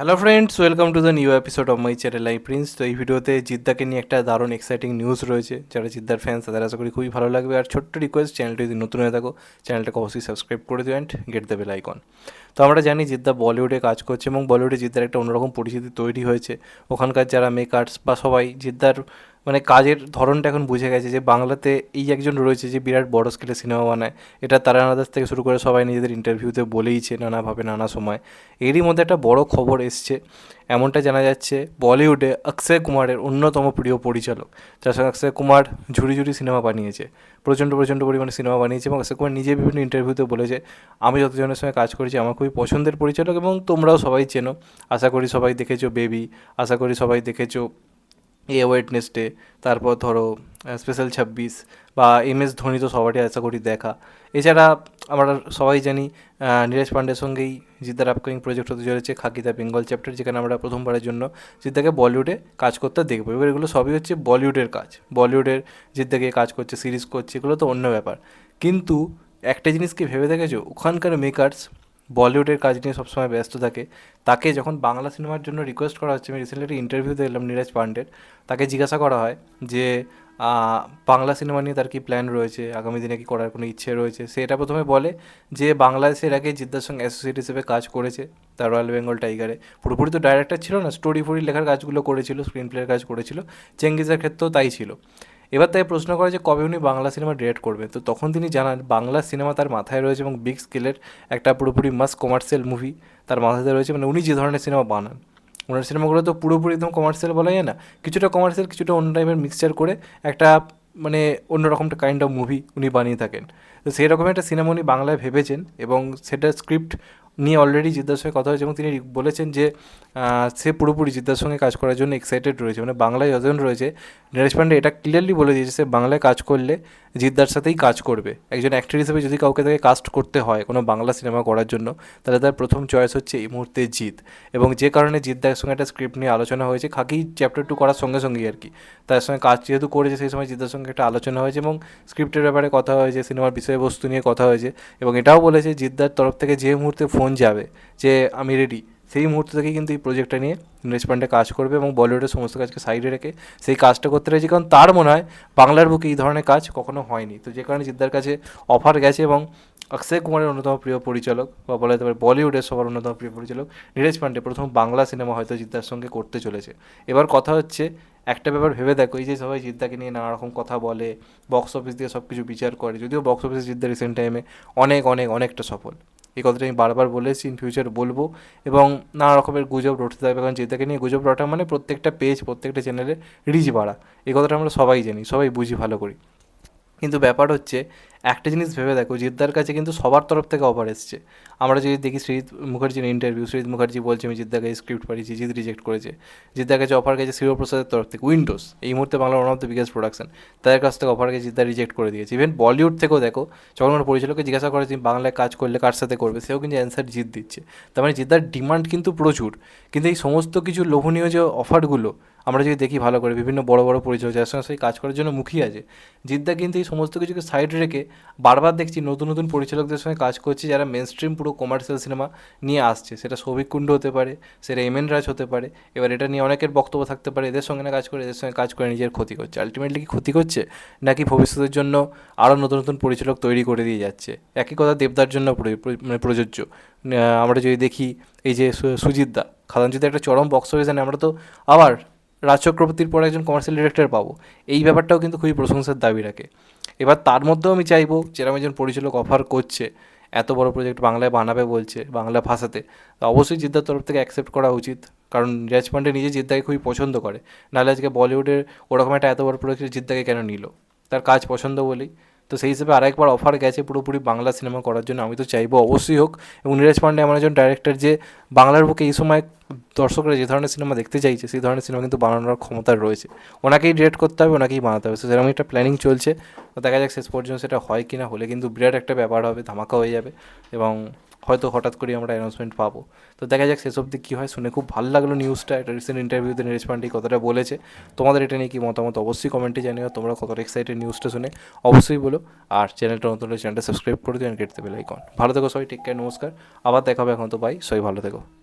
Hello friends welcome to the new episode of my channel I Prince তো এই ভিডিওতে জিদ্দাকে নিয়ে একটা দারুণ এক্সাইটিং নিউজ রয়েছে। যারা জিদ্দার ফ্যান্স তাদের আশা করি খুবই ভালো লাগবে। আর ছোট্ট রিকোয়েস্ট চ্যানেলটি যদি নতুন হয়ে থাকো চ্যানেলটাকে অবশ্যই সাবস্ক্রাইব করে দিও and get the bell icon তো আমরা জানি জিদ্দা বলিউডে কাজ করছে এবং বলিউডে জিদ্দার একটা অন্যরকম পরিচিতি তৈরি হয়েছে। ওখানকার যারা মেকার্স বা সবাই, জিদ্দার মানে কাজের ধরনটা এখন বুঝে গেছে যে বাংলাতে এই একজন রয়েছে যে বিরাট বড় স্কেলে সিনেমা বানায়। এটা তারা দাস থেকে শুরু করে সবাই নিজেদের ইন্টারভিউতে বলেইছে নানাভাবে, নানা সময়। এরই মধ্যে একটা বড় খবর এসছে, এমনটা জানা যাচ্ছে বলিউডে অক্ষয় কুমারের অন্যতম প্রিয় পরিচালক। যার সঙ্গে অক্ষয় কুমার ঝুড়ি ঝুড়ি সিনেমা বানিয়েছে। প্রচণ্ড প্রচণ্ড পরিমাণে সিনেমা বানিয়েছে এবং অক্ষয় কুমার নিজে বিভিন্ন ইন্টারভিউতে বলেছে, আমি যতজনের সঙ্গে কাজ করেছি, আমার খুবই পছন্দের পরিচালক এবং তোমরাও সবাই চেনো। আশা করি সবাই দেখেছ বেবি আশা করি সবাই দেখেছ এ ওয়েটনেসডে তারপর ধরো স্পেশাল ছাব্বিশ বা এম এস ধোনি তো সবারই আশা করি দেখা। এছাড়া আমরা সবাই জানি নীরজ পান্ডের সঙ্গেই জিদ্দার আপকামিং প্রজেক্ট হতে চলেছে খাকিদা বেঙ্গল চ্যাপ্টার যেখানে আমরা প্রথমবারের জন্য জিদ্দাকে বলিউডে কাজ করতে দেখব। এবার এগুলো সবই হচ্ছে বলিউডের কাজ। বলিউডের জিদ্দাকে কাজ করছে, সিরিজ করছে, এগুলো তো অন্য ব্যাপার। কিন্তু একটা জিনিস কি ভেবে দেখেছ? ওখানকার মেকার্স বলিউডের কাজ নিয়ে সবসময় ব্যস্ত থাকে। তাকে যখন বাংলা সিনেমার জন্য রিকোয়েস্ট করা হচ্ছে, আমি রিসেন্টলি ইন্টারভিউ দেখলাম নীরজ পান্ডের। তাকে জিজ্ঞাসা করা হয় যে বাংলা সিনেমা নিয়ে তার কি প্ল্যান রয়েছে? আগামী দিনে কি করার কোনো ইচ্ছে রয়েছে? সে এটা প্রথমে বলে যে, বাংলাদেশের আগে জিদ্দার সঙ্গে অ্যাসোসিয়েট হিসেবে কাজ করেছে, তার রয়্যাল বেঙ্গল টাইগারে পুরোপুরি তো ডাইরেক্টর ছিল না স্টোরি ফুরি লেখার কাজগুলো করেছিল স্ক্রিন প্লের কাজ করেছিল। চেঙ্গিজের ক্ষেত্রেও তাই ছিল। এবার তাই প্রশ্ন করে যে কবে উনি বাংলা সিনেমা ডিরেক্ট করবে? তো তখন তিনি জানান, বাংলা সিনেমা তার মাথায় রয়েছে এবং বিগ স্কেলের একটা পুরোপুরি মাস কমার্শিয়াল মুভি তার মাথাতে রয়েছে। মানে উনি যে ধরনের সিনেমা বানান। ওনার সিনেমাগুলো তো পুরোপুরি একদম কমার্শিয়াল বলা যায় না। কিছুটা কমার্শিয়াল কিছুটা অন্য টাইপের মিক্সচার করে একটা মানে অন্যরকম একটা কাইন্ড অফ মুভি উনি বানিয়ে থাকেন। তো সেই রকম একটা সিনেমা উনি বাংলায় ভেবেছেন এবং সেটা স্ক্রিপ্ট নিয়ে অলরেডি জিদ্দার সঙ্গে কথা হয়েছে এবং তিনি বলেছেন যে সে পুরোপুরি জিদ্দার সঙ্গে কাজ করার জন্য এক্সাইটেড রয়েছে। মানে বাংলায় যতজন রয়েছে। নীরজ পান্ডে এটা ক্লিয়ারলি বলে দিয়েছে সে বাংলায় কাজ করলে জিদ্দার সাথেই কাজ করবে। একজন অ্যাক্টর হিসেবে যদি কাউকে তাকে কাস্ট করতে হয় কোনো বাংলা সিনেমা করার জন্য, তাহলে তার প্রথম চয়েস হচ্ছে এই মুহূর্তে জিৎ। এবং যে কারণে জিদ্দার সঙ্গে একটা স্ক্রিপ্ট নিয়ে আলোচনা হয়েছে, খাকি চ্যাপ্টার টু করার সঙ্গে সঙ্গেই আর কি। তার সঙ্গে কাজ যেহেতু করেছে, সেই সময় জিদ্দার সঙ্গে একটা আলোচনা হয়েছে এবং স্ক্রিপ্টের ব্যাপারে কথা হয়েছে সিনেমার বিষয়বস্তু নিয়ে কথা হয়েছে। এবং এটাও বলেছে জিদ্দার তরফ থেকে যে মুহূর্তে ফোন যাবে যে আমি রেডি সেই মুহূর্ত থেকেই কিন্তু এই প্রজেক্টটা নিয়ে নীরজ পান্ডে কাজ করবে এবং বলিউডের সমস্ত কাজকে সাইডে রেখে সেই কাজটা করতে রয়েছে। কারণ তার মনে হয় বাংলার বুকে এই ধরনের কাজ কখনো হয়নি। তো যে কারণে জিদ্দার কাছে অফার গেছে এবং অক্ষয় কুমারের অন্যতম প্রিয় পরিচালক বা বলা যেতে পারে বলিউডের সবার অন্যতম প্রিয় পরিচালক নীরজ পান্ডে প্রথম বাংলা সিনেমা হয়তো জিদ্দার সঙ্গে করতে চলেছে। এবার কথা হচ্ছে একটা ব্যাপার ভেবে দেখো, এই যে সবাই জিদ্দাকে নিয়ে নানা রকম কথা বলে বক্স অফিস দিয়ে সব কিছু বিচার করে, যদিও বক্স অফিসে জিদ্দা রিসেন্ট টাইমে অনেক অনেক, অনেকটা সফল। এই কথাটা আমি বারবার বলেছি ইন ফিউচার বলব। এবং নানা রকমের গুজব রটতে থাকবে কারণ যেটাকে নিয়ে গুজব রটা মানে প্রত্যেকটা পেজ প্রত্যেকটা চ্যানেলে রিচ বাড়া। এই কথাটা আমরা সবাই জানি, সবাই বুঝি ভালো করি। কিন্তু ব্যাপার হচ্ছে একটা জিনিস ভেবে দেখো, জিদ্দার কাছে কিন্তু সবার তরফ থেকে অফার এসছে। আমরা যদি দেখি শ্রীজিৎ মুখার্জির ইন্টারভিউ শ্রীজিৎ মুখার্জি বলছে, আমি জিদ্দাকে স্ক্রিপ্ট পাঠিয়েছি জিৎ রিজেক্ট করেছে। জিদ্দার কাছে অফার গেছে শিবপ্রসাদের তরফ থেকে। উইন্ডোজ এই মুহূর্তে বাংলার one of the biggest production তাদের কাছ থেকে অফার গেছে, জিদ্দা রিজেক্ট করে দিয়েছে। ইভেন বলিউড থেকেও দেখো, যখন কোনো পরিচালককে জিজ্ঞাসা করে তুমি বাংলায় কাজ করলে কার সাথে করবে, সেও কিন্তু অ্যান্সার জিত দিচ্ছে। তার মানে জিদ্দার ডিমান্ড কিন্তু প্রচুর। কিন্তু এই সমস্ত কিছু লোভনীয় যে অফারগুলো আমরা যদি দেখি ভালো করে, বিভিন্ন বড় বড় পরিচালক যার সঙ্গে সেই কাজ করার জন্য মুখিয়ে আছে, জিদ্দা কিন্তু এই সমস্ত কিছুকে সাইড রেখে বারবার দেখছি নতুন নতুন পরিচালকদের সঙ্গে কাজ করছি, যারা মেন স্ট্রিম পুরো কমার্শিয়াল সিনেমা নিয়ে আসছে। সেটা সৌভিক কুণ্ড হতে পারে, সেটা এম এন রাজ হতে পারে, এবার এটা নিয়ে অনেকের বক্তব্য থাকতে পারে, এদের সঙ্গে না কাজ করে, এদের সঙ্গে কাজ করে নিজের ক্ষতি করছে। আলটিমেটলি কি ক্ষতি করছে, নাকি ভবিষ্যতের জন্য আরও নতুন নতুন পরিচালক তৈরি করে দিয়ে যাচ্ছে? একই কথা দেবদার জন্য মানে প্রযোজ্য। আমরা যদি দেখি, এই যে সুজিত দা খাদান যদি একটা চরম বক্স অফিস আমরা তো আবার রাজ চক্রবর্তীর পর একজন কমার্শিয়াল ডিরেক্টর পাবো। এই ব্যাপারটাও কিন্তু খুবই প্রশংসার দাবি রাখে। এবার তার মধ্যেও আমি চাইব যেরকম একজন পরিচালক অফার করছে, এত বড় প্রজেক্ট বাংলায় বানাবে বলছে, বাংলা ভাষাতে, তো অবশ্যই জিদ্দার তরফ থেকে অ্যাকসেপ্ট করা উচিত। কারণ রিয়াজ পান্ডে নিজে জিদ্দাকে খুবই পছন্দ করে। নাহলে আজকে বলিউডের ওরকম একটা এত বড় প্রজেক্ট জিদ্দাকে কেন নিল? তার কাজ পছন্দ বলেই। তো সেই হিসেবে আরেকবার অফার গেছে পুরোপুরি বাংলা সিনেমা করার জন্য, আমি তো চাইব অবশ্যই হোক। এবং নীরাজ পান্ডে এমন একজন ডাইরেক্টর যে বাংলার বুকে এই সময় দর্শকরা যে ধরনের সিনেমা দেখতে চাইছে, সেই ধরনের সিনেমা কিন্তু বানানোর ক্ষমতা রয়েছে। ওনাকেই ডিরেক্ট করতে হবে, ওনাকেই বানাতে হবে। তো সেরকম একটা প্ল্যানিং চলছে। তো দেখা যাক শেষ পর্যন্ত সেটা হয় কি না হলে কিন্তু বিরাট একটা ব্যাপার হবে, ধামাকা হয়ে যাবে। এবং হয়তো হঠাৎ করে আমরা অ্যানাউন্সমেন্ট পাবো। তো দেখা যাক সেসব দিক কী হয়। শুনে খুব ভালো লাগল নিউজটা এটা রিসেন্ট ইন্টারভিউতে নীরেশ পান্ডে কথাটা বলেছে। তোমাদের এটা নিয়ে কি মতামত? অবশ্যই কমেন্টে জানিও। তোমরা কতটা এক্সাইটেড নিউজটা শুনে, অবশ্যই বলো। আর চ্যানেলটা নতুন চ্যানেলটা সাবস্ক্রাইব করে দিও অ্যান্ড গেট দেবে লাইকন ভালো থেকো সবাই টেক কেয়ার নমস্কার। আবার দেখাবে এখন তো বাই সবাই ভালো থেকো।